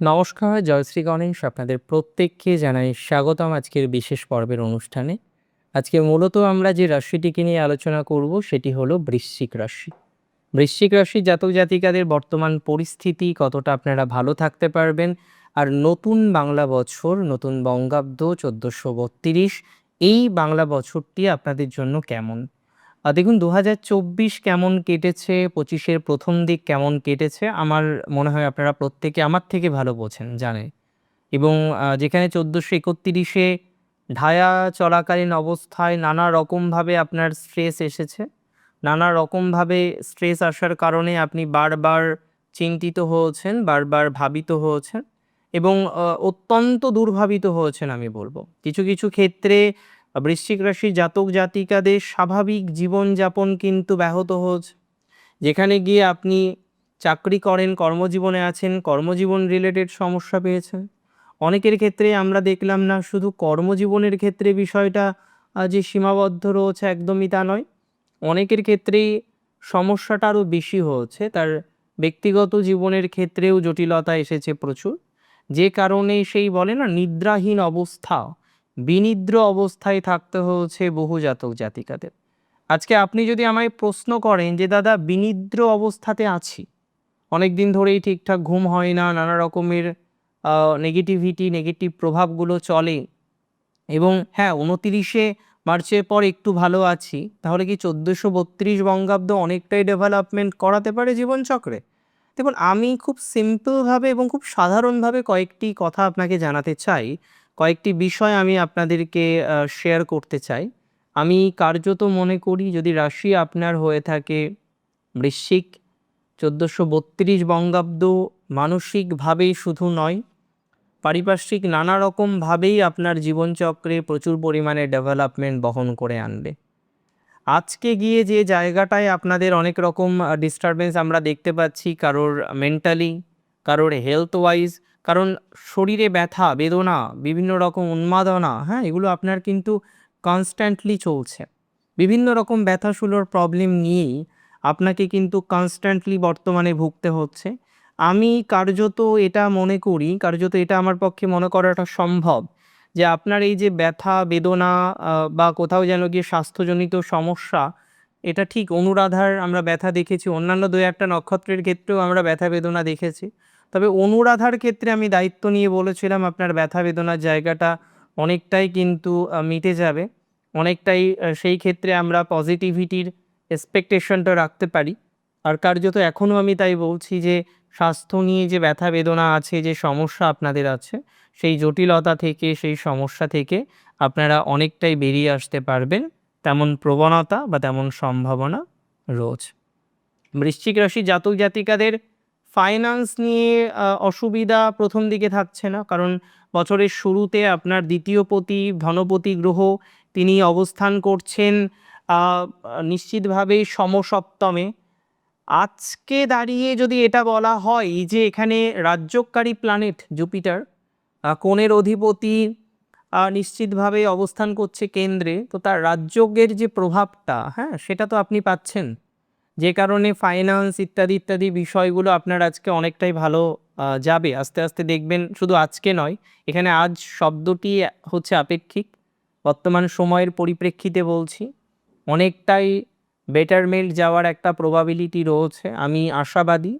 নমস্কার জয়শ্রী গণেশ আপনাদের প্রত্যেককে জানাই স্বাগতম আজকের বিশেষ পর্বের অনুষ্ঠানে। আজকে মূলত আমরা যে রাশিটিকে নিয়ে আলোচনা করব সেটি হলো বৃশ্চিক রাশি। বৃশ্চিক রাশির জাতক জাতিকাদের বর্তমান পরিস্থিতি কতটা আপনারা ভালো থাকতে পারবেন আর নতুন বাংলা বছর, নতুন বঙ্গাব্দ চোদ্দোশো বত্রিশ, এই বাংলা বছরটি আপনাদের জন্য কেমন? দেখুন দু হাজার চব্বিশ কেমন কেটেছে? পঁচিশের প্রথম দিক কেমন কেটেছে? আমার মনে হয় আপনারা প্রত্যেকে আমার থেকে ভালো বোঝেন, জানেন। এবং যেখানে চোদ্দোশো একত্রিশে ঢায়া চলাকালীন অবস্থায় নানা রকমভাবে আপনার স্ট্রেস এসেছে। নানা রকমভাবে স্ট্রেস আসার কারণে আপনি বারবার চিন্তিত হয়েছেন, বারবার ভাবিত হয়েছেন এবং অত্যন্ত দুর্ভাবিত হয়েছেন আমি বলব। কিছু কিছু ক্ষেত্রে বৃশ্চিক রাশি জাতক জাতিকাদের স্বাভাবিক জীবনযাপন কিন্তু ব্যাহত হচ্ছে যেখানে গিয়ে আপনি চাকরি করেন, কর্মজীবনে আছেন, কর্মজীবন রিলেটেড সমস্যা পেয়েছেন। অনেকের ক্ষেত্রে আমরা দেখলাম না, শুধু কর্মজীবনের ক্ষেত্রে বিষয়টা যে সীমাবদ্ধ রয়েছে একদমই তা নয়। অনেকের ক্ষেত্রেই সমস্যাটা আরও বেশি হয়েছে। তার ব্যক্তিগত জীবনের ক্ষেত্রেও জটিলতা এসেছে প্রচুর। যে কারণে সেই বলে না, নিদ্রাহীন অবস্থা। বিনিদ্র অবস্থায় থাকতে হয়েছে বহু জাতক জাতিকাদের। আজকে আপনি যদি আমায় প্রশ্ন করেন যে, দাদা, বিনিদ্র অবস্থাতে আছি? অনেক দিন ধরেই ঠিকঠাক ঘুম হয় না, নানা রকমের নেগেটিভিটি নেগেটিভ প্রভাবগুলো চলে এবং হ্যাঁ উনতিরিশে মার্চের পর একটু ভালো আছি, তাহলে কি চোদ্দোশো বত্রিশ বঙ্গাব্দ অনেকটাই ডেভেলপমেন্ট করাতে পারে জীবনচক্রে? দেখুন, আমি খুব সিম্পলভাবে এবং খুব সাধারণভাবে কয়েকটি কথা আপনাকে জানাতে চাই। কয়েকটি বিষয় আমি আপনাদেরকে শেয়ার করতে চাই। আমি কার্যত মনে করি, যদি রাশি আপনার হয়ে থাকে বৃশ্চিক, চোদ্দোশো বত্রিশ বঙ্গাব্দ মানসিকভাবেই শুধু নয়, পারিপার্শ্বিক নানা রকমভাবেই আপনার জীবনচক্রে প্রচুর পরিমাণে ডেভেলপমেন্ট বহন করে আনবে। আজকে গিয়ে যে জায়গাটায় আপনাদের অনেক রকম ডিস্টারবেন্স আমরা দেখতে পাচ্ছি, কারোর মেন্টালি কারোর হেলথ ওয়াইজ কারণ শরীরে ব্যথা, বেদনা, বিভিন্ন রকম উন্মাদনা হ্যাঁ এগুলো আপনার কিন্তু কনস্ট্যান্টলি চলছে। বিভিন্ন রকম ব্যথাশুলোর প্রবলেম নিয়েই আপনাকে কিন্তু কনস্ট্যান্টলি বর্তমানে ভুগতে হচ্ছে। আমি কার্যত এটা মনে করি, কার্যত এটা আমার পক্ষে মনে করাটা সম্ভব যে আপনার এই যে ব্যথা, বেদনা বা কোথাও যেন গিয়ে স্বাস্থ্যজনিত সমস্যা, এটা ঠিক অনুরাধার আমরা ব্যথা দেখেছি, অন্যান্য দু একটা নক্ষত্রের ক্ষেত্রেও আমরা ব্যথা, বেদনা দেখেছি। তবে অনুরাধার ক্ষেত্রে আমি দায়িত্ব নিয়ে বলেছিলাম, আপনার ব্যথা বেদনার জায়গাটা অনেকটাই কিন্তু মিটে যাবে। অনেকটাই সেই ক্ষেত্রে আমরা পজিটিভিটির এক্সপেকটেশনটা রাখতে পারি। আর কার্যত এখনও আমি তাই বলছি যে, স্বাস্থ্য নিয়ে যে ব্যথা বেদনা আছে, যে সমস্যা আপনাদের আছে, সেই জটিলতা থেকে, সেই সমস্যা থেকে আপনারা অনেকটাই বেরিয়ে আসতে পারবেন। তেমন প্রবণতা বা তেমন সম্ভাবনা রোজ বৃশ্চিক রাশি জাতক জাতিকাদের ফাইন্যান্স নিয়ে অসুবিধা প্রথম দিকে থাকছে না। কারণ বছরের শুরুতে আপনার দ্বিতীয় পতি, ধনপতি গ্রহ তিনি অবস্থান করছেন নিশ্চিতভাবে সমসপ্তমে। আজকে দাঁড়িয়ে যদি এটা বলা হয় যে এখানে রাজ্যকারী প্ল্যানেট জুপিটার কোণের অধিপতি নিশ্চিতভাবে অবস্থান করছে কেন্দ্রে, তো তার রাজ্যজ্ঞের যে প্রভাবটা হ্যাঁ সেটা তো আপনি পাচ্ছেন। যে কারণে ফাইন্যান্স ইত্যাদি ইত্যাদি বিষয়গুলো আপনার আজকে অনেকটাই ভালো যাবে। আস্তে আস্তে দেখবেন শুধু আজকে নয়, এখানে আজ শব্দটি হচ্ছে আপেক্ষিক। বর্তমান সময়ের পরিপ্রেক্ষিতে বলছি, অনেকটাই বেটারমেন্ট যাওয়ার একটা প্রবাবিলিটি রয়েছে। আমি আশাবাদী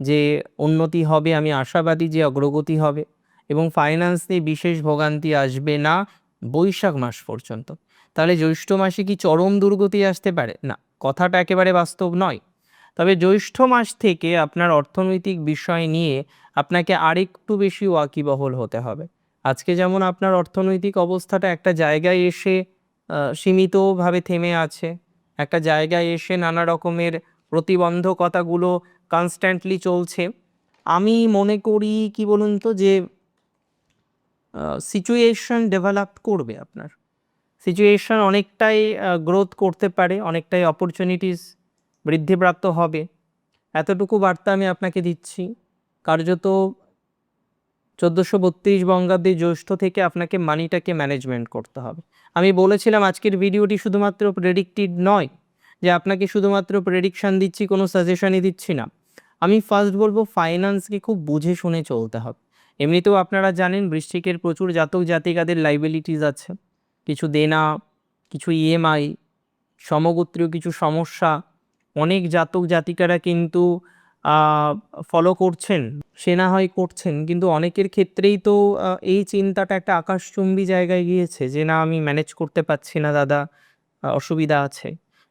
যে উন্নতি হবে, আমি আশাবাদী যে অগ্রগতি হবে এবং ফাইন্যান্স নিয়ে বিশেষ ভোগান্তি আসবে না বৈশাখ মাস পর্যন্ত। তাহলে জ্যৈষ্ঠ মাসে কি চরম দুর্গতি আসতে পারে? না। কথাটা একেবারে বাস্তব নয়। তবে জ্যৈষ্ঠ মাস থেকে আপনার অর্থনৈতিক বিষয় নিয়ে আপনাকে আরেকটু বেশি ওয়াকিবহল হতে হবে। আজকে যেমন আপনার অর্থনৈতিক অবস্থাটা একটা জায়গায় এসে সীমিতভাবে থেমে আছে, একটা জায়গায় এসে নানা রকমের প্রতিবন্ধকতাগুলো কনস্ট্যান্টলি চলছে, আমি মনে করি কি বলুন তো যে সিচুয়েশন ডেভেলপ করবে আপনার। সিচুয়েশন অনেকটাই গ্রোথ করতে পারে, অনেকটাই অপরচুনিটিস বৃদ্ধিপ্রাপ্ত হবে। এতটুকু বার্তা আমি আপনাকে দিচ্ছি। কার্যত চোদ্দোশো বত্রিশ বঙ্গাব্দে জ্যৈষ্ঠ থেকে আপনাকে মানিটাকে ম্যানেজমেন্ট করতে হবে। আমি বলেছিলাম আজকের ভিডিওটি শুধুমাত্র প্রেডিক্টিড নয়, যে আপনাকে শুধুমাত্র প্রেডিকশান দিচ্ছি, কোনো সাজেশনই দিচ্ছি না। আমি ফার্স্ট বলব ফাইন্যান্সকে খুব বুঝে শুনে চলতে হবে। এমনিতেও আপনারা জানেন বৃষ্টিকের প্রচুর জাতক জাতিকাদের লাইবিলিটিস আছে। কিছু দেনা, কিছু ইএমআই সমগোত্রীয় কিছু সমস্যা, অনেক জাতক জাতিকারা কিন্তু ফলো করছেন, সে না হয় করছেন, কিন্তু অনেকের ক্ষেত্রেই তো এই চিন্তাটা একটা আকাশচুম্বী জায়গায় গিয়েছে যে না, আমি ম্যানেজ করতে পারছি না দাদা অসুবিধা আছে।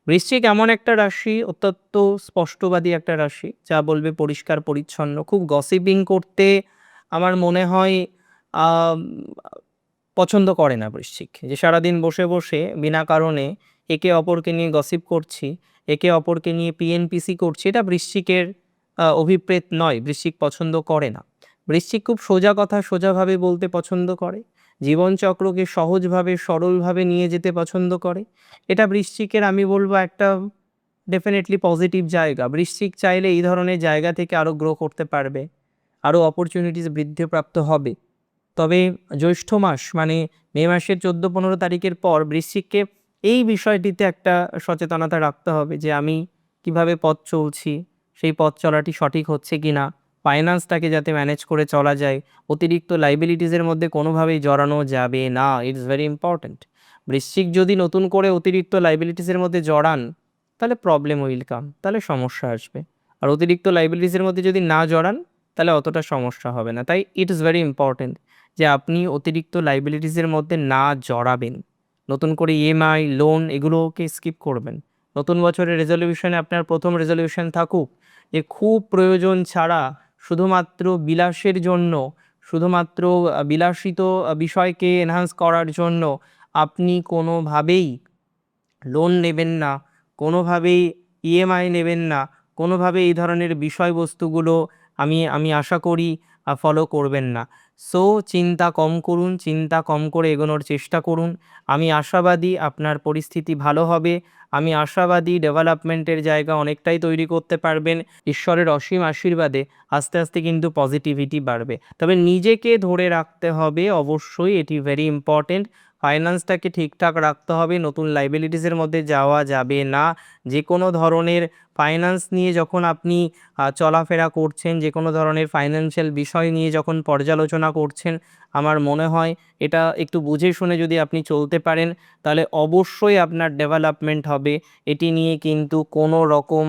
বৃশ্চিক এমন একটা রাশি, অত্যন্ত স্পষ্টবাদী একটা রাশি, যা বলবে পরিষ্কার, পরিচ্ছন্ন, খুব গসিপিং করতে আমার মনে হয় পছন্দ করে না বৃশ্চিক। যে সারাদিন বসে বসে বিনা কারণে একে অপরকে নিয়ে গসিপ করছি, একে অপরকে নিয়ে পিএনপিসি করছি, এটা বৃশ্চিকের অভিপ্রেত নয়, বৃশ্চিক পছন্দ করে না। বৃশ্চিক খুব সোজা কথা, সোজাভাবে বলতে পছন্দ করে, জীবনচক্রকে সহজভাবে, সরলভাবে নিয়ে যেতে পছন্দ করে। এটা বৃশ্চিকের, আমি বলব, একটা ডেফিনেটলি পজিটিভ জায়গা। বৃশ্চিক চাইলে এই ধরনের জায়গা থেকে আরও গ্রো করতে পারবে আরও অপরচুনিটিস বৃদ্ধিপ্রাপ্ত হবে। তবে জ্যৈষ্ঠ মাস মানে মে মাসের চোদ্দ পনেরো তারিখের পর বৃশ্চিককে এই বিষয়টিতে একটা সচেতনতা রাখতে হবে যে আমি কীভাবে পথ চলছি, সেই পথ চলাটি সঠিক হচ্ছে কি না ফাইন্যান্সটাকে যাতে ম্যানেজ করে চলা যায়, অতিরিক্ত লাইবিলিটিসের মধ্যে কোনোভাবেই জড়ানো যাবে না ইটস ভেরি ইম্পর্ট্যান্ট বৃশ্চিক যদি নতুন করে অতিরিক্ত লাইবিলিটিসের মধ্যে জড়ান, তাহলে প্রবলেম উইল কাম তাহলে সমস্যা আসবে। আর অতিরিক্ত লাইবিলিটিসের মধ্যে যদি না জড়ান, তাহলে অতটা সমস্যা হবে না, তাই ইট ইজ ভেরি ইম্পর্ট্যান্ট যে আপনি অতিরিক্ত লাইবিলিটিসের মধ্যে না জড়াবেন। নতুন করে ইএমআই লোন এগুলোকে স্কিপ করবেন। নতুন বছরের রেজলিউশনে আপনার প্রথম রেজলিউশন থাকুক যে খুব প্রয়োজন ছাড়া শুধুমাত্র বিলাসের জন্য, শুধুমাত্র বিলাসিত বিষয়কে এনহান্স করার জন্য আপনি কোনোভাবেই লোন নেবেন না, কোনোভাবেই ইএমআই নেবেন না, কোনোভাবে এই ধরনের বিষয়বস্তুগুলো আমি আমি আশা করি ফলো করবেন না। সো চিন্তা কম করুন, চিন্তা কম করে এগোনোর চেষ্টা করুন। আমি আশাবাদী আপনার পরিস্থিতি ভালো হবে। আমি আশাবাদী ডেভেলপমেন্টের জায়গা অনেকটাই তৈরি করতে পারবেন। ঈশ্বরের অসীম আশীর্বাদে আস্তে আস্তে কিন্তু পজিটিভিটি বাড়বে। তবে নিজেকে ধরে রাখতে হবে অবশ্যই, এটি ভেরি ইম্পর্টেন্ট ফাইন্যান্সটাকে ঠিকঠাক রাখতে হবে, নতুন লাইবিলিটিসের মধ্যে যাওয়া যাবে না। যে কোনো ধরনের ফাইন্যান্স নিয়ে যখন আপনি চলাফেরা করছেন যে কোনো ধরনের ফাইন্যান্সিয়াল বিষয় নিয়ে যখন পর্যালোচনা করছেন, আমার মনে হয় এটা একটু বুঝে শুনে যদি আপনি চলতে পারেন, তাহলে অবশ্যই আপনার ডেভেলপমেন্ট হবে। এটি নিয়ে কিন্তু কোনো রকম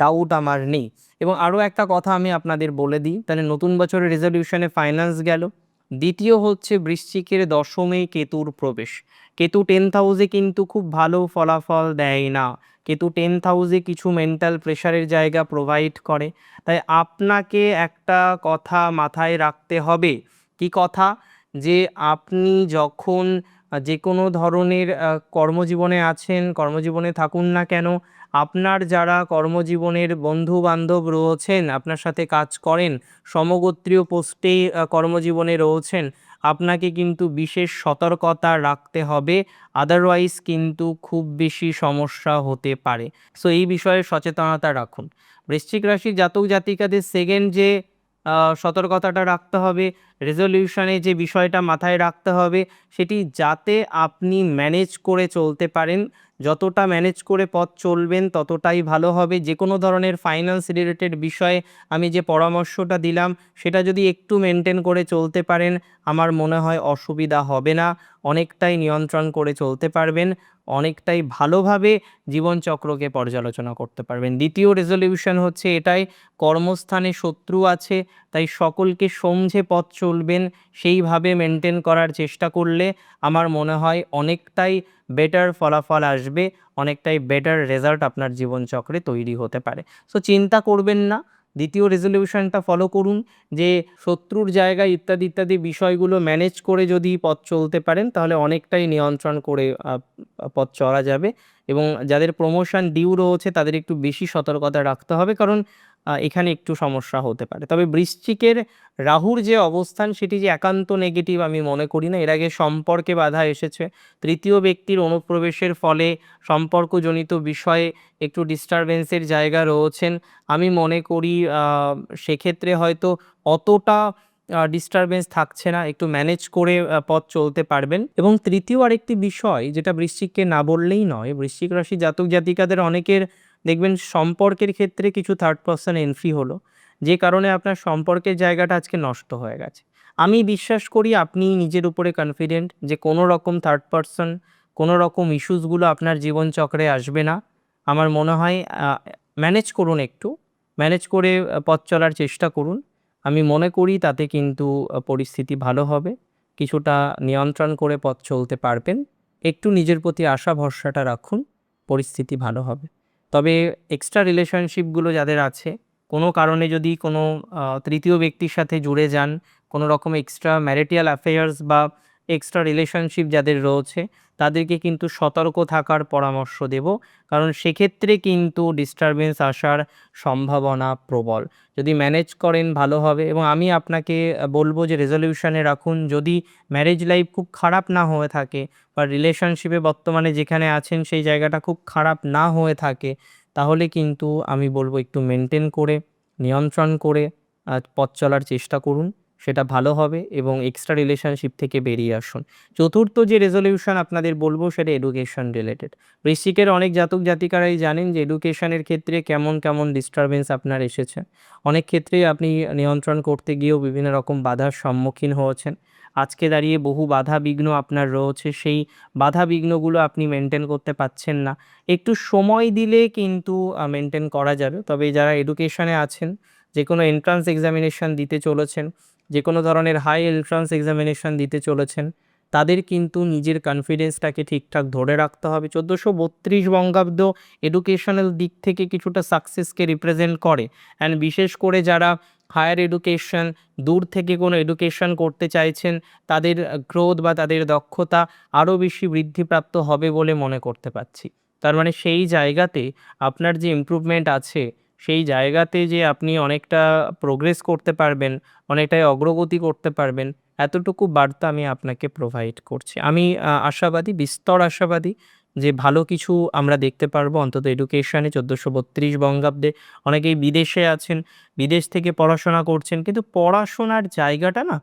ডাউট আমার নেই। এবং আরও একটা কথা আমি আপনাদের বলে দিই, তাহলে নতুন বছরের রেজলিউশনে ফাইন্যান্স গেল। দ্বিতীয় হচ্ছে বৃশ্চিকের দশমে কেতুর প্রবেশ। কেতু টেন্থ হাউসে কিন্তু খুব ভালো ফলাফল দেয় না। কেতু টেন্থ হাউসে কিছু মেন্টাল প্রেশারের জায়গা প্রোভাইড করে। তাই আপনাকে একটা কথা মাথায় রাখতে হবে। কি কথা? যে আপনি যখন যে কোনো ধরনের কর্মজীবনে আছেন, কর্মজীবনে থাকুন না কেন আপনার যারা কর্মজীবনের বন্ধু বান্ধব রয়েছেন, আপনার সাথে কাজ করেন, সমগোত্রীয় পোস্টে কর্মজীবনে রয়েছেন, আপনাকে কিন্তু বিশেষ সতর্কতা রাখতে হবে। আদারওয়াইজ কিন্তু খুব বেশি সমস্যা হতে পারে। সো এই বিষয়ে সচেতনতা রাখুন। বৃশ্চিক রাশির জাতক জাতিকাদের সেকেন্ড যে সতর্কতাটা রাখতে হবে রেজলিউশনে যে বিষয়টা মাথায় রাখতে হবে, সেটি যাতে আপনি ম্যানেজ করে চলতে পারেন। যতটা ম্যানেজ করে পথ চলবেন, ততটাই ভালো হবে। যে কোনো ধরনের ফাইন্যান্স রিলেটেড বিষয়ে আমি যে পরামর্শটা দিলাম, সেটা যদি একটু মেনটেন করে চলতে পারেন, আমার মনে হয় অসুবিধা হবে না। অনেকটাই নিয়ন্ত্রণ করে চলতে পারবেন। অনেকটাই ভালোভাবে জীবনচক্রকে পর্যালোচনা করতে পারবেন। দ্বিতীয় রেজলিউশন হচ্ছে এটাই, কর্মস্থানে শত্রু আছে, তাই সকলকে সমঝে পথ চলবেন, সেইভাবে মেনটেন করার চেষ্টা করলে আমার মনে হয় অনেকটাই বেটার ফলাফল আসবে, অনেকটাই বেটার রেজাল্ট আপনার জীবনচক্রে তৈরি হতে পারে। সো চিন্তা করবেন না দ্বিতীয় রেজলিউশনটা ফলো করুন, যে শত্রুর জায়গায় ইত্যাদি ইত্যাদি বিষয়গুলো ম্যানেজ করে যদি পথ চলতে পারেন, তাহলে অনেকটাই নিয়ন্ত্রণ করে পথ চলা যাবে। এবং যাদের প্রমোশন ডিউ রয়েছে, তাদের একটু বেশি সতর্কতা রাখতে হবে। কারণ এখানে একটু সমস্যা হতে পারে। তবে বৃশ্চিকের রাহুর যে অবস্থান, সেটি যে একান্ত নেগেটিভ আমি মনে করি না। এর আগে সম্পর্কে বাধা এসেছে। তৃতীয় ব্যক্তির অনুপ্রবেশের ফলে সম্পর্কজনিত বিষয়ে একটু ডিস্টারবেন্সের জায়গা রয়েছেন। আমি মনে করি সেক্ষেত্রে হয়তো অতটা ডিস্টারবেন্স থাকছে না। একটু ম্যানেজ করে পথ চলতে পারবেন। এবং তৃতীয় আরেকটি বিষয়, যেটা বৃশ্চিককে না বললেই নয়, বৃশ্চিক রাশি জাতক জাতিকাদের অনেকের দেখবেন সম্পর্কের ক্ষেত্রে কিছু থার্ড পার্সন এন্ট্রি হলো, যে কারণে আপনার সম্পর্কের জায়গাটা আজকে নষ্ট হয়ে গেছে। আমি বিশ্বাস করি আপনি নিজের উপরে কনফিডেন্ট যে কোনো রকম থার্ড পারসন কোনো রকম ইস্যুসগুলো আপনার জীবনচক্রে আসবে না। আমার মনে হয় ম্যানেজ করুন একটু ম্যানেজ করে পথ চলার চেষ্টা করুন। আমি মনে করি তাতে কিন্তু পরিস্থিতি ভালো হবে। কিছুটা নিয়ন্ত্রণ করে পথ চলতে পারবেন। একটু নিজের প্রতি আশা ভরসাটা রাখুন, পরিস্থিতি ভালো হবে। তবে এক্সট্রা রিলেশনশিপগুলো যাদের আছে, কোনো কারণে যদি কোনো তৃতীয় ব্যক্তির সাথে জুড়ে যান, কোনো রকম এক্সট্রা ম্যারিটিয়াল অ্যাফেয়ার্স বা এক্সট্রা রিলেশনশিপ যাদের রয়েছে, তাদেরকে কিন্তু সতর্ক থাকার পরামর্শ দেব। কারণ সেক্ষেত্রে কিন্তু ডিস্টারবেন্স আসার সম্ভাবনা প্রবল। যদি ম্যানেজ করেন ভালো হবে এবং আমি আপনাকে বলব যে রেজলিউশনে রাখুন, যদি ম্যারেজ লাইফ খুব খারাপ না হয়ে থাকে বা রিলেশনশিপে বর্তমানে যেখানে আছেন সেই জায়গাটা খুব খারাপ না হয়ে থাকে, তাহলে কিন্তু আমি বলব একটু মেনটেন করে, নিয়ন্ত্রণ করে পথ চলার চেষ্টা করুন। সেটা ভালো হবে এবং এক্সট্রা রিলেশনশিপ থেকে বেরিয়ে আসুন। চতুর্থ যে রেজলিউশন আপনাদের বলব সেটা এডুকেশন রিলেটেড বৃশ্চিকের অনেক জাতক জাতিকারাই জানেন যে এডুকেশনের ক্ষেত্রে কেমন কেমন ডিস্টারবেন্স আপনার এসেছে। অনেক ক্ষেত্রেই আপনি নিয়ন্ত্রণ করতে গিয়েও বিভিন্ন রকম বাধার সম্মুখীন হয়েছেন। আজকে দাঁড়িয়ে বহু বাধা বিঘ্ন আপনার রয়েছে, সেই বাধা বিঘ্নগুলো আপনি মেনটেন করতে পারছেন না। একটু সময় দিলে কিন্তু মেনটেন করা যাবে। তবে যারা এডুকেশনে আছেন যে কোনো এন্ট্রান্স এক্সামিনেশন দিতে চলেছেন যে কোনো ধরনের হাই এন্ট্রান্স এক্সামিনেশন দিতে চলেছেন, তাদের কিন্তু নিজের কনফিডেন্সটাকে ঠিকঠাক ধরে রাখতে হবে। চোদ্দোশো বত্রিশ বঙ্গাব্দ এডুকেশনাল দিক থেকে কিছুটা সাকসেসকে রিপ্রেজেন্ট করে। অ্যান্ড বিশেষ করে যারা হায়ার এডুকেশন দূর থেকে কোনো এডুকেশন করতে চাইছেন, তাদের গ্রোথ বা তাদের দক্ষতা আরও বেশি বৃদ্ধিপ্রাপ্ত হবে বলে মনে করতে পারছি। তার মানে সেই জায়গাতে আপনার যে ইমপ্রুভমেন্ট আছে সেই জায়গাতে যে আপনি অনেকটা প্রোগ্রেস করতে পারবেন, অনেকটাই অগ্রগতি করতে পারবেন, এতটুকু বার্তা আমি আপনাকে প্রোভাইড করছি। আমি আশাবাদী, বিস্তর আশাবাদী যে ভালো কিছু আমরা দেখতে পারব অন্তত এডুকেশনে চোদ্দোশো বত্রিশ বঙ্গাব্দে। অনেকেই বিদেশে আছেন, বিদেশ থেকে পড়াশোনা করছেন, কিন্তু পড়াশোনার জায়গাটা না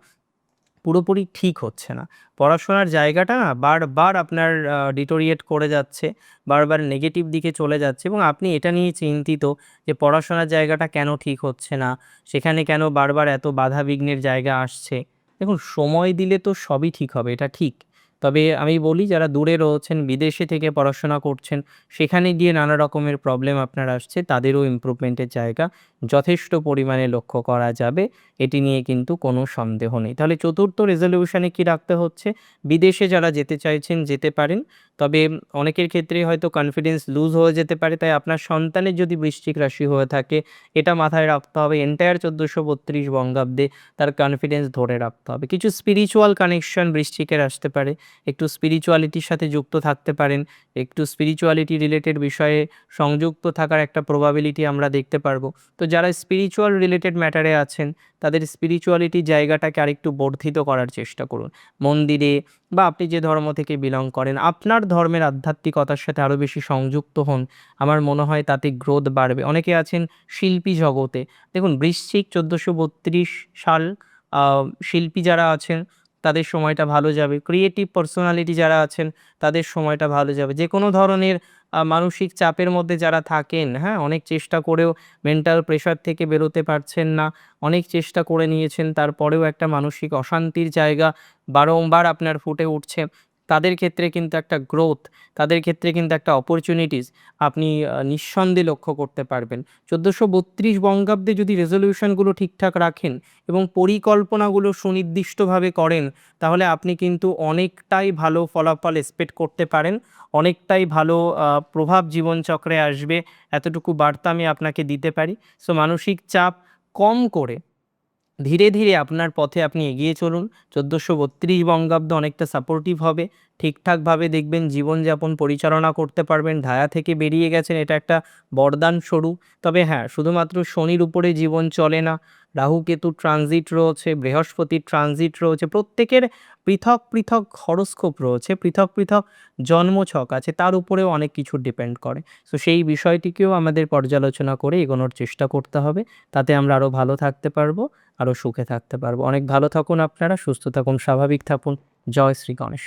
পুরোপুরি ঠিক হচ্ছে না। পড়াশোনার জায়গাটা না বারবার আপনার ডিটোরিয়েট করে যাচ্ছে, বারবার নেগেটিভ দিকে চলে যাচ্ছে এবং আপনি এটা নিয়ে চিন্তিত যে পড়াশোনার জায়গাটা কেন ঠিক হচ্ছে না, সেখানে কেন বারবার এত বাধা বিঘ্নের জায়গা আসছে। দেখুন, সময় দিলে তো সবই ঠিক হবে, এটা ঠিক। তবে আমি বলি, যারা দূরে রয়েছেন, বিদেশে থেকে পড়াশোনা করছেন, সেখানে গিয়ে নানা রকমের প্রবলেম আপনার আসছে, তাদেরও ইমপ্রুভমেন্টের জায়গা যথেষ্ট পরিমাণে লক্ষ্য করা যাবে। এটি নিয়ে কিন্তু কোনো সন্দেহ নেই। তাহলে চতুর্থ রেজলিউশনে কি রাখতে হচ্ছে? বিদেশে যারা যেতে চাইছেন, যেতে পারেন। তবে অনেকের ক্ষেত্রে হয়তো কনফিডেন্স লুজ হয়ে যেতে পারে, তাই আপনার সন্তানের যদি বৃশ্চিক রাশি হয়ে থাকে, এটা মাথায় রাখতে হবে। এন্টায়ার চোদ্দোশো বত্রিশ বঙ্গাব্দে তার কনফিডেন্স ধরে রাখতে হবে। কিছু স্পিরিচুয়াল কানেকশন বৃশ্চিকের আসতে পারে। একটু স্পিরিচুয়ালিটির সাথে যুক্ত থাকতে পারেন, একটু স্পিরিচুয়ালিটি রিলেটেড বিষয়ে সংযুক্ত থাকার একটা প্রবাবিলিটি আমরা দেখতে পারব। তো যারা স্পিরিচুয়াল রিলেটেড ম্যাটারে আছেন, তাদের স্পিরিচুয়ালিটি জায়গাটাকে আরেকটু বর্ধিত করার চেষ্টা করুন। মন্দিরে বা আপনি যে ধর্ম থেকে বিলং করেন, আপনার ধর্মের আধ্যাত্মিকতার সাথে আরও বেশি সংযুক্ত হন, আমার মনে হয় তাতে গ্রোথ বাড়বে। অনেকে আছেন শিল্পী জগতে। দেখুন, বৃশ্চিক চোদ্দোশো সাল শিল্পী যারা আছেন তাদের সময়টা ভালো যাবে। ক্রিয়েটিভ পার্সোনালিটি যারা আছেন, তাদের সময়টা ভালো যাবে। যে কোনো ধরনের মানসিক চাপের মধ্যে যারা থাকেন হ্যাঁ অনেক চেষ্টা করেও মেন্টাল প্রেশার থেকে বেরোতে পারছেন না। অনেক চেষ্টা করে নিয়েছেন, তারপরেও একটা মানসিক অশান্তির জায়গা বারংবার আপনার ফুটে উঠছে। তাদের ক্ষেত্রে কিন্তু একটা গ্রোথ তাদের ক্ষেত্রে কিন্তু একটা অপরচুনিটিস আপনি নিঃসন্দেহে লক্ষ্য করতে পারবেন। চোদ্দোশো বত্রিশ বঙ্গাব্দে যদি রেজলিউশনগুলো ঠিকঠাক রাখেন এবং পরিকল্পনাগুলো সুনির্দিষ্টভাবে করেন, তাহলে আপনি কিন্তু অনেকটাই ভালো ফলাফল এক্সপেক্ট করতে পারেন, অনেকটাই ভালো প্রভাব জীবনচক্রে আসবে। এতটুকু বার্তা আমি আপনাকে দিতে পারি। সো মানসিক চাপ কম করে ধীরে ধীরে আপনার পথে আপনি এগিয়ে চলুন। চোদ্দোশো বত্রিশ বঙ্গাব্দ অনেকটা সাপোর্টিভ হবে। ঠিকঠাকভাবে দেখবেন জীবনযাপন পরিচালনা করতে পারবেন। ধায়া থেকে বেরিয়ে গেছেন, এটা একটা বরদান স্বরূপ। তবে হ্যাঁ শুধুমাত্র শনির উপরে জীবন চলে না। রাহু কেতু ট্রানজিট রয়েছে বৃহস্পতির ট্রানজিট রয়েছে, প্রত্যেকের পৃথক পৃথক হরস্কোপ রয়েছে, পৃথক পৃথক জন্মছক আছে, তার উপরেও অনেক কিছু ডিপেন্ড করে। সো সেই বিষয়টিকেও আমাদের পর্যালোচনা করে এগোনোর চেষ্টা করতে হবে। তাতে আমরা আরও ভালো থাকতে পারব। আরও সুখে থাকতে পারব। অনেক ভালো থাকুন আপনারা, সুস্থ থাকুন, স্বাভাবিক থাকুন। জয় শ্রী গণেশ।